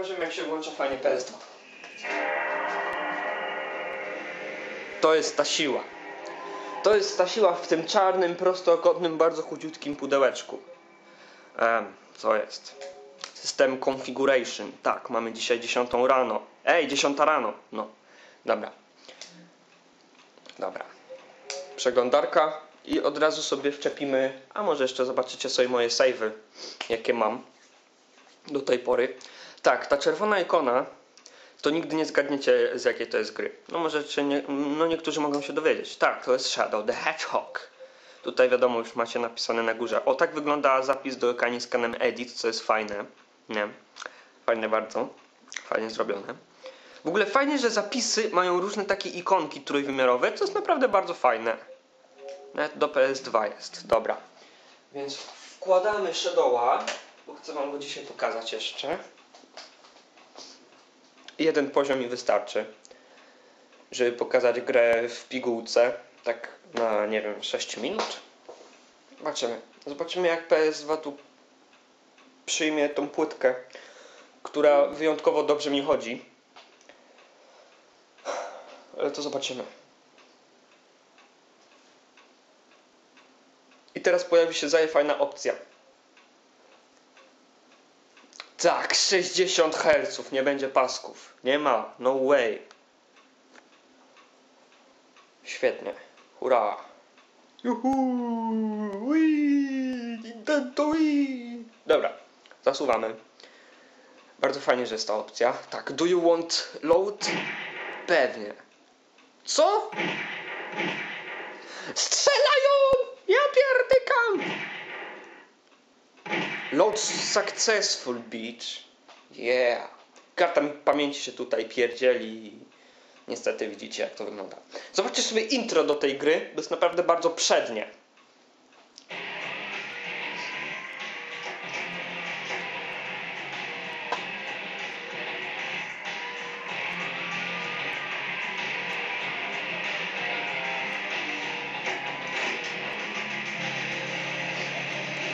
pokażemy jak się włącza fajnie PS2. To jest ta siła. To jest ta siła w tym czarnym, prostokątnym, bardzo chudziutkim pudełeczku. Em, co jest? System configuration. Tak, mamy dzisiaj 10 rano. Ej, 10 rano. No, dobra. Dobra. Przeglądarka i od razu sobie wczepimy, a może jeszcze zobaczycie sobie moje save'y, jakie mam do tej pory. Tak, ta czerwona ikona to nigdy nie zgadniecie z jakiej to jest gry. No może czy nie, no niektórzy mogą się dowiedzieć. Tak, to jest Shadow the Hedgehog. Tutaj wiadomo, już macie napisane na górze. O tak wygląda zapis do ekanie z kanem Edit, co jest fajne. Nie? Fajne bardzo. Fajnie zrobione. W ogóle fajnie, że zapisy mają różne takie ikonki trójwymiarowe, co jest naprawdę bardzo fajne. Nawet do PS2 jest. Dobra. Więc wkładamy Shadowa, bo chcę wam go dzisiaj pokazać jeszcze. Jeden poziom mi wystarczy, żeby pokazać grę w pigułce, tak na, nie wiem, 6 minut. Zobaczymy. Zobaczymy jak PS2 tu przyjmie tą płytkę, która wyjątkowo dobrze mi chodzi. Ale to zobaczymy. I teraz pojawi się fajna opcja. Tak, 60 Hz, nie będzie pasków. Nie ma, no way. Świetnie. Hurra. Juhu! Wii! Dobra, zasuwamy. Bardzo fajnie, że jest ta opcja. Tak, do you want load? Pewnie. Co? Strzelają! Ja pierdykam! Load successful beach. Yeah. Karta mi pamięci się tutaj pierdzieli. Niestety widzicie jak to wygląda. Zobaczcie sobie intro do tej gry, bo jest naprawdę bardzo przednie.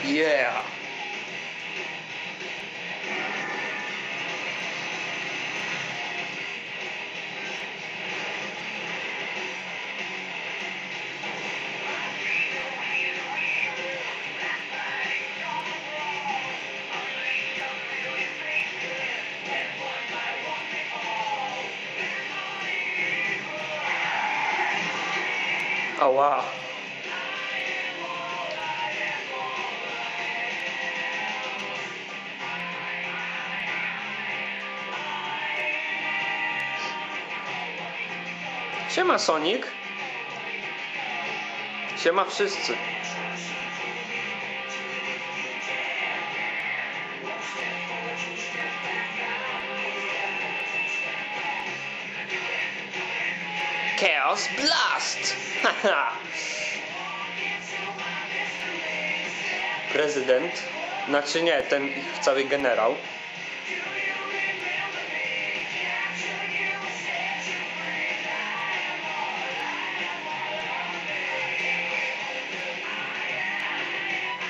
Yeah. Ała. Siema Sonic. Siema wszyscy. Chaos Blast! Haha. Prezydent, znaczy nie, ten ich cały generał.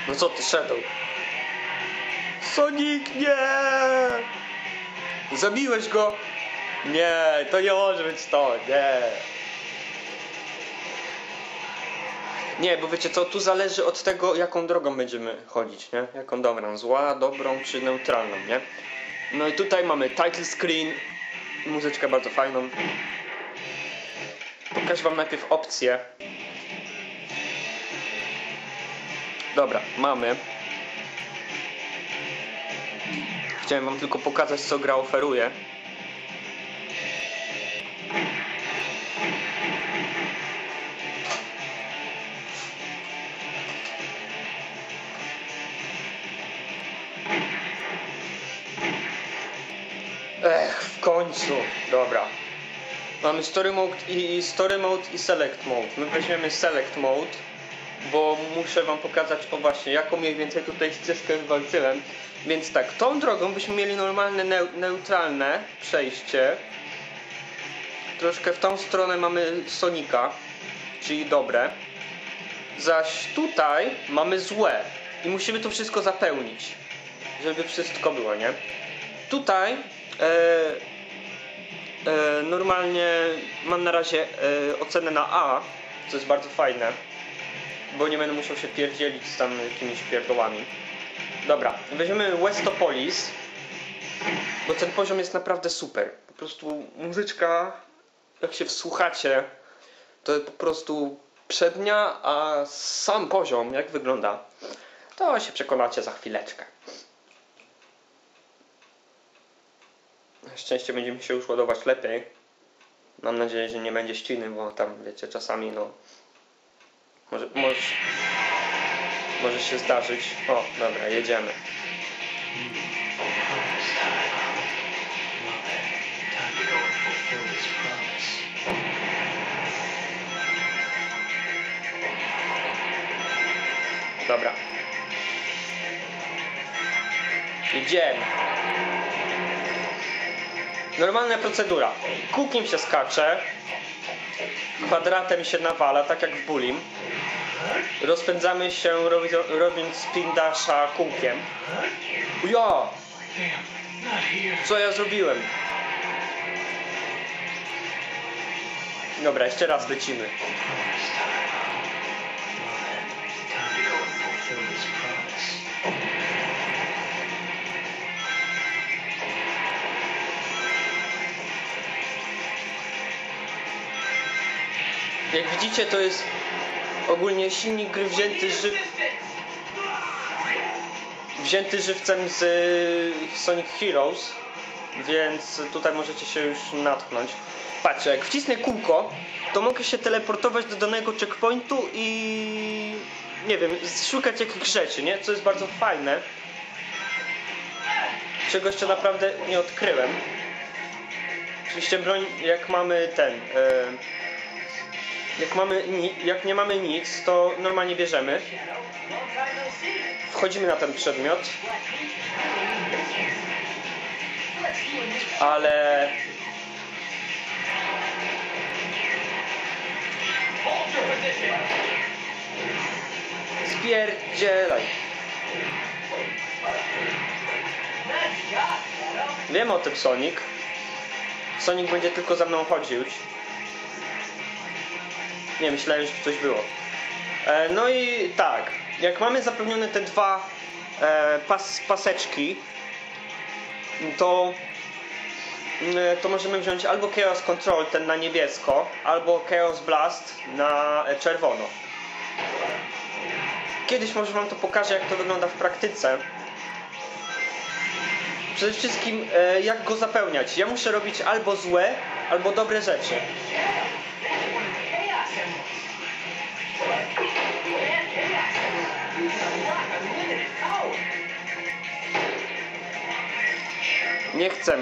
No co ty, Shadow? Sonic, nie! Zabiłeś go! Nie, to nie może być to, nie. Nie, bo wiecie co, tu zależy od tego, jaką drogą będziemy chodzić, nie? Jaką dobrą, zła, dobrą czy neutralną, nie? No i tutaj mamy title screen, muzyczkę bardzo fajną. Pokażę wam najpierw opcje. Dobra, mamy. Chciałem wam tylko pokazać, co gra oferuje. Końcu. Dobra. Mamy story mode i story mode i select mode. My weźmiemy select mode, bo muszę wam pokazać o właśnie jaką mniej więcej tutaj ścieżkę wywalczyłem. Więc tak, tą drogą byśmy mieli normalne neu neutralne przejście. Troszkę w tą stronę mamy Sonika, czyli dobre. Zaś tutaj mamy złe i musimy to wszystko zapełnić, żeby wszystko było, nie? Tutaj e, normalnie mam na razie e, ocenę na A, co jest bardzo fajne, bo nie będę musiał się pierdzielić z tam jakimiś pierdołami. Dobra, weźmiemy Westopolis, bo ten poziom jest naprawdę super. Po prostu muzyczka, jak się wsłuchacie, to po prostu przednia, a sam poziom, jak wygląda, to się przekonacie za chwileczkę. Szczęście będzie mi się już ładować lepiej. Mam nadzieję, że nie będzie ściny, bo tam wiecie, czasami no. Może, może, może się zdarzyć. O, dobra, jedziemy. Dobra. Idziemy. Normalna procedura. Kółkiem się skacze. Kwadratem się nawala, tak jak w bulim. Rozpędzamy się robi, robiąc spin dasha kółkiem. Here. Co ja zrobiłem? Dobra, jeszcze raz lecimy. Jak widzicie, to jest ogólnie silnik gry wzięty ży... wzięty żywcem z y, Sonic Heroes, więc tutaj możecie się już natknąć. Patrzcie, jak wcisnę kółko, to mogę się teleportować do danego checkpointu i nie wiem, szukać jakichś rzeczy, nie? Co jest bardzo fajne. Czego jeszcze naprawdę nie odkryłem. Oczywiście broń, jak mamy ten... y, jak, mamy, jak nie mamy nic, to normalnie bierzemy. Wchodzimy na ten przedmiot. Ale. Spierdzielaj. Wiem o tym Sonic. Sonic będzie tylko za mną chodził. Nie, myślałem, że coś było. E, no i tak, jak mamy zapewnione te dwa e, pas, paseczki, to, mm, to możemy wziąć albo Chaos Control, ten na niebiesko, albo Chaos Blast na e, czerwono. Kiedyś może wam to pokażę, jak to wygląda w praktyce. Przede wszystkim, e, jak go zapełniać. Ja muszę robić albo złe, albo dobre rzeczy. Nie chcę.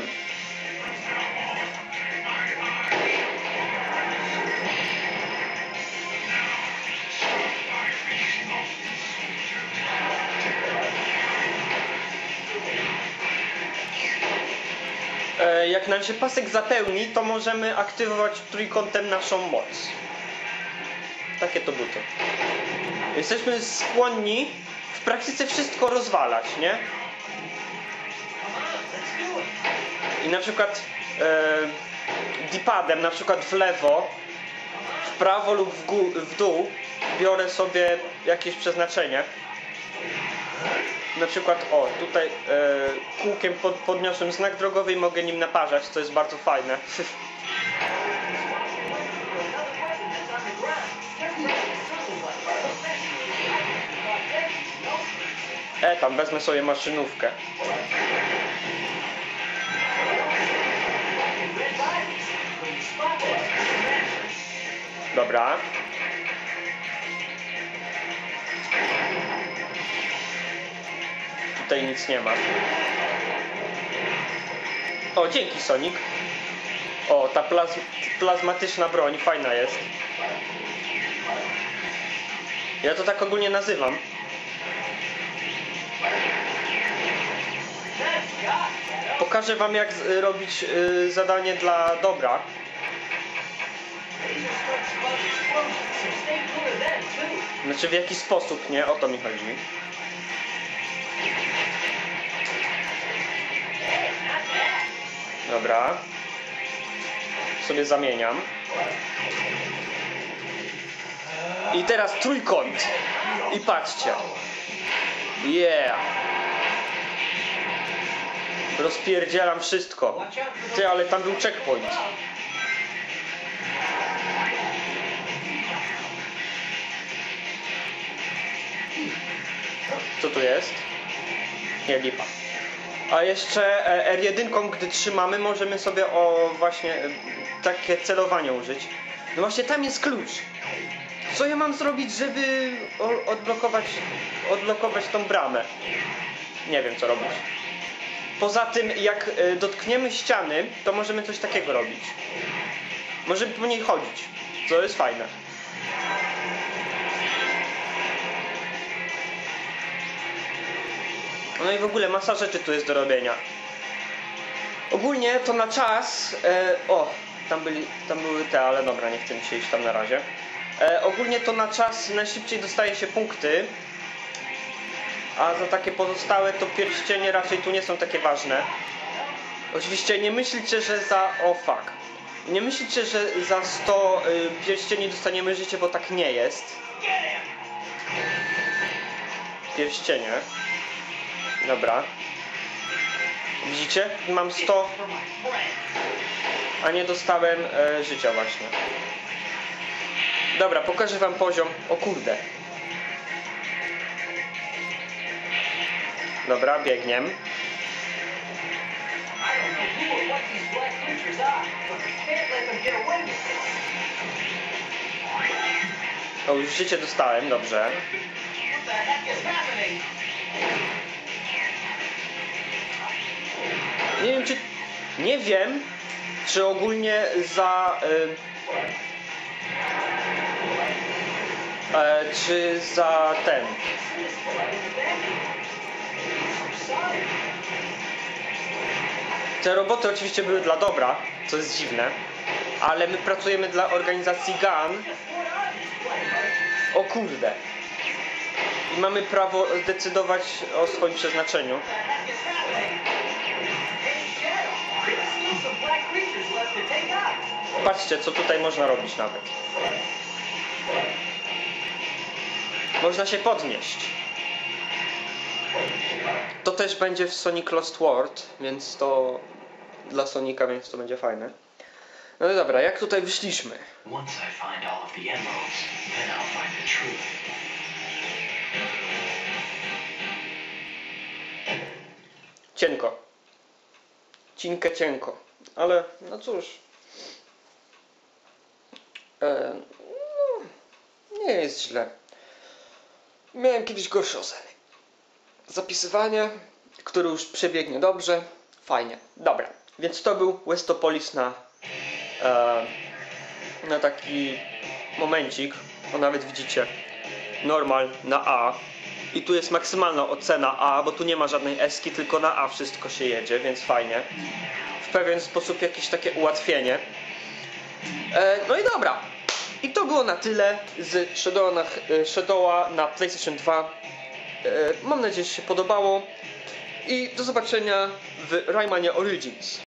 E, Jak nam się pasek zapełni, to możemy aktywować trójkątem naszą moc. Takie to buty. Jesteśmy skłonni w praktyce wszystko rozwalać, nie? I na przykład e, dipadem, na przykład w lewo, w prawo lub w, w dół biorę sobie jakieś przeznaczenie. Na przykład, o, tutaj e, kółkiem pod, podniosłem znak drogowy i mogę nim naparzać, co jest bardzo fajne. E, tam wezmę sobie maszynówkę. Dobra. Tutaj nic nie ma. O, dzięki Sonic. O, ta plaz plazmatyczna broń fajna jest. Ja to tak ogólnie nazywam. Pokażę wam jak z- robić y, zadanie dla dobra. Znaczy w jaki sposób, nie? O to mi chodzi. Dobra. Sobie zamieniam. I teraz trójkąt. I patrzcie. Yeah. Rozpierdzielam wszystko. Ty, ale tam był checkpoint. Co tu jest? Nie, lipa. A jeszcze e, R1, gdy trzymamy, możemy sobie o właśnie e, takie celowanie użyć. No właśnie tam jest klucz. Co ja mam zrobić, żeby odblokować, odblokować tą bramę? Nie wiem co robić. Poza tym, jak e, dotkniemy ściany, to możemy coś takiego robić. Możemy po niej chodzić, co jest fajne. No i w ogóle masa rzeczy tu jest do robienia. Ogólnie to na czas. E, o, tam, byli, tam były te, ale dobra, nie chcę mi się iść tam na razie. E, ogólnie to na czas najszybciej dostaje się punkty. A za takie pozostałe to pierścienie raczej tu nie są takie ważne. Oczywiście nie myślcie, że za. O fuck. Nie myślcie, że za 100 y, pierścieni dostaniemy życie, bo tak nie jest. Pierścienie. Dobra. Widzicie? Mam 100, a nie dostałem e, życia właśnie. Dobra, pokażę wam poziom. O kurde. With it. O, już życie dostałem, dobrze. Nie wiem czy. Nie wiem, czy ogólnie za. Y, e, czy za ten. Te roboty oczywiście były dla dobra, co jest dziwne, ale my pracujemy dla organizacji GAN. O kurde. I mamy prawo decydować o swoim przeznaczeniu. Patrzcie, co tutaj można robić nawet. Można się podnieść. To też będzie w Sonic Lost World, więc to dla Sonika, więc to będzie fajne. No i dobra, jak tutaj wyszliśmy? Once I find all of the emeralds, then I'll find the truth. Cienko. Cinkę cienko. Ale no cóż. E, no, nie jest źle. Miałem kiedyś gorsze oceny. Zapisywanie, które już przebiegnie dobrze. Fajnie. Dobra. Więc to był Westopolis na, e, na taki momencik. O nawet widzicie. Normal na A. I tu jest maksymalna ocena A, bo tu nie ma żadnej eski, tylko na A wszystko się jedzie, więc fajnie. W pewien sposób jakieś takie ułatwienie. E, no i dobra. I to było na tyle z Shadowa na, e, Shadowa na PlayStation 2. E, mam nadzieję, że się podobało. I do zobaczenia w Raymanie Origins.